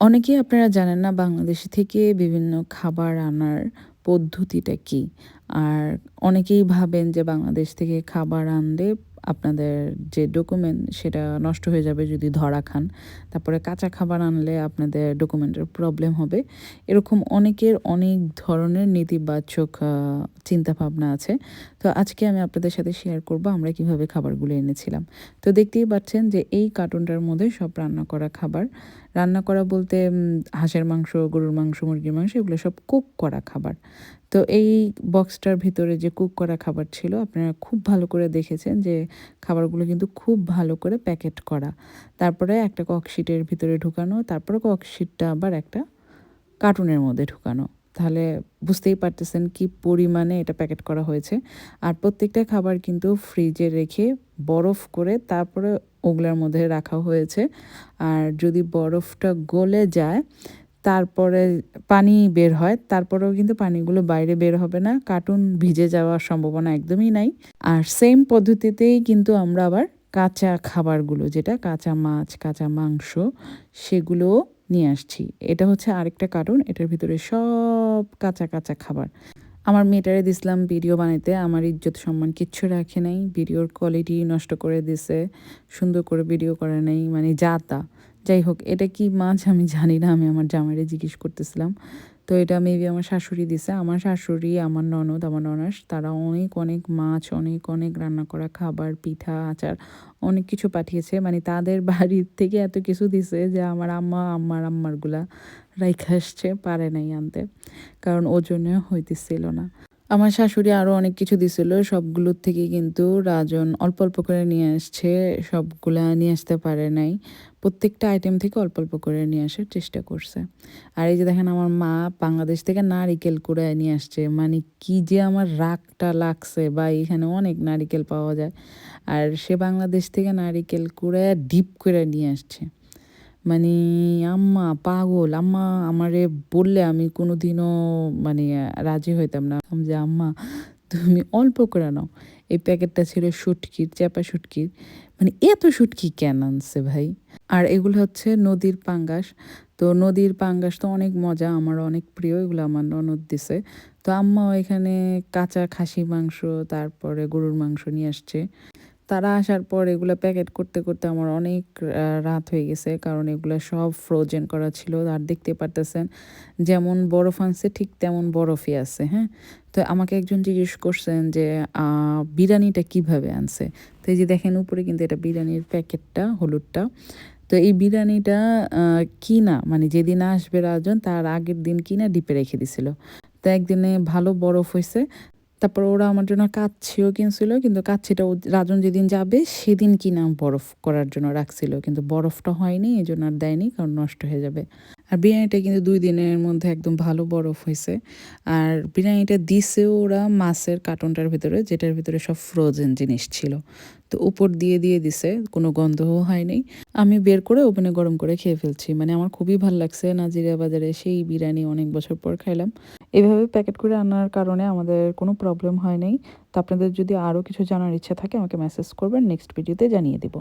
অনেকেই আপনারা জানেন না বাংলাদেশ থেকে বিভিন্ন খাবার আনার পদ্ধতিটা কি। আর অনেকেই ভাবেন যে বাংলাদেশ থেকে খাবার আনলে আপনাদের যে ডকুমেন্ট সেটা নষ্ট হয়ে যাবে যদি ধরা খান। তারপরে কাঁচা খাবার আনলে আপনাদের ডকুমেন্টের প্রবলেম হবে। এরকম অনেকের অনেক ধরনের নেতিবাচক চিন্তাভাবনা আছে। তো আজকে আমি আপনাদের সাথে শেয়ার করব আমরা কীভাবে খাবারগুলো এনেছিলাম। তো দেখতেই পাচ্ছেন যে এই কার্টুনটার মধ্যে সব রান্না করা খাবার। রান্না করা বলতে হাঁসের মাংস, গরুর মাংস, মুরগির মাংস, এগুলো সব কুক করা খাবার। তো এই বক্সটার ভিতরে যে কুক করা খাবার ছিল, আপনারা খুব ভালো করে দেখেছেন যে খাবারগুলো কিন্তু খুব ভালো করে প্যাকেট করা। তারপরে একটা ককশিটের ভিতরে ঢুকানো, তারপরে ককশিটটা আবার একটা কার্টুনের মধ্যে ঢুকানো। তাহলে বুঝতেই পারতেছেন কি পরিমাণে এটা প্যাকেট করা হয়েছে। আর প্রত্যেকটা খাবার কিন্তু ফ্রিজে রেখে বরফ করে তারপরে ওগুলার মধ্যে রাখা হয়েছে। আর যদি বরফটা গলে যায় তারপরে পানি বের হয়, তারপরেও কিন্তু পানিগুলো বাইরে বের হবে না, কার্টুন ভিজে যাওয়ার সম্ভাবনা একদমই নাই। আর সেম পদ্ধতিতেই কিন্তু আমরা আবার কাঁচা খাবারগুলো, যেটা কাঁচা মাছ, কাঁচা মাংস সেগুলো নিয়ে আসছি। এটা হচ্ছে আরেকটা কার্টুন, এটার ভিতরে সব কাঁচা কাঁচা খাবার। আমার মেয়েটারে দিছিলাম ভিডিও বানাইতে, আমার ইজ্জত সম্মান কিচ্ছু রাখে নাই, ভিডিওর কোয়ালিটি নষ্ট করে দিছে, সুন্দর করে ভিডিও করে নাই মানে যা তা। যাই হোক, এটা কি মাছ আমি জানি না, আমি আমার জামাইরে জিজ্ঞেস করতেছিলাম। তো এটা মেবি আমার শাশুড়ি দিছে। আমার শাশুড়ি, আমার ননদ, আমার ননাস, তারা অনেক অনেক মাছ, অনেক অনেক রান্না করা খাবার, পিঠা, আচার, অনেক কিছু পাঠিয়েছে। মানে তাদের বাড়ির থেকে এত কিছু দিছে যে আমার আম্মা, আম্মার আম্মারগুলা রাইখা আসছে, পারে নাই আনতে। কারণ ওজনে হইতেছিল না। আমার শাশুড়ি আরও অনেক কিছু দিছিল, সবগুলোর থেকে কিন্তু রাজন অল্প অল্প করে নিয়ে আসছে, সবগুলা নিয়ে আসতে পারে নাই। প্রত্যেকটা আইটেম থেকে অল্প অল্প করে নিয়ে আসার চেষ্টা করছে। আর এই যে দেখেন আমার মা বাংলাদেশ থেকে নারিকেল করে নিয়ে আসছে মানে কি যে আমার রাগটা লাগছে বা এখানে অনেক নারিকেল পাওয়া যায়। আর সে বাংলাদেশ থেকে নারিকেল করে ডিপ করে নিয়ে আসছে। মানে আম্মা পাগল, আম্মা আমারে বললে আমি কোনো দিনও মানে রাজি হইতাম না। যে, আম্মা, তুমি অল্প করে নাও। এই প্যাকেটটা ছিল শুটকির, চ্যাপা শুটকির। মানে এত শুটকি কেন আনছে ভাই? আর এগুলো হচ্ছে নদীর পাঙ্গাস। তো নদীর পাঙ্গাস তো অনেক মজা, আমার অনেক প্রিয়, এগুলো আমার ননদ দিছে। তো আম্মাও এখানে কাঁচা খাসি মাংস, তারপরে গরুর মাংস নিয়ে আসছে। তারা আসার পর এগুলো প্যাকেট করতে করতে আমার অনেক রাত হয়ে গেছে। কারণ এগুলো সব ফ্রোজেন করা ছিল। আর দেখতে পারতেছেন, যেমন বরফ আনছে, ঠিক তেমন বরফই আছে হ্যাঁ? তো আমাকে একজন জিজ্ঞেস করছেন যে বিরিয়ানিটা কীভাবে আনছে? তো এই যে দেখেন, উপরে কিন্তু এটা বিরিয়ানির প্যাকেটটা, হলুদটা। তো এই বিরিয়ানিটা কিনা মানে যেদিন আসবে রাজন, তার আগের দিন কিনা ডিপে রেখে দিছিল। তো একদিনে ভালো বরফ হয়েছে। তারপর ওরা আমার জন্য কাচ্ছিও কিনছিল, কিন্তু কাচ্ছিটা রাজন যেদিন যাবে সেদিন কিনা বরফ করার জন্য রাখছিল, কিন্তু বরফটা হয়নি, এই জন্য আর দেয়নি, কারণ নষ্ট হয়ে যাবে। আর বিরিয়ানিটা কিন্তু দুই দিনের মধ্যে একদম ভালো বরফ হয়েছে। আর বিরিয়ানিটা দিছে ওরা মাছের কার্টনটার ভিতরে, যেটার ভিতরে সব ফ্রোজেন জিনিস ছিল। তো উপর দিয়ে দিয়ে দিছে, কোনো গন্ধও হয়নি। আমি বের করে ওভেনে গরম করে খেয়ে ফেলছি। মানে আমার খুবই ভালো লাগছে, নাজিরা বাজারে সেই বিরিয়ানি অনেক বছর পর খাইলাম। এভাবে প্যাকেট করে আনার কারণে আমাদের কোনো প্রবলেম হয় নাই। তো আপনাদের যদি আরও কিছু জানার ইচ্ছা থাকে, আমাকে মেসেজ করবেন নেক্সট ভিডিওতে জানিয়ে দেবো।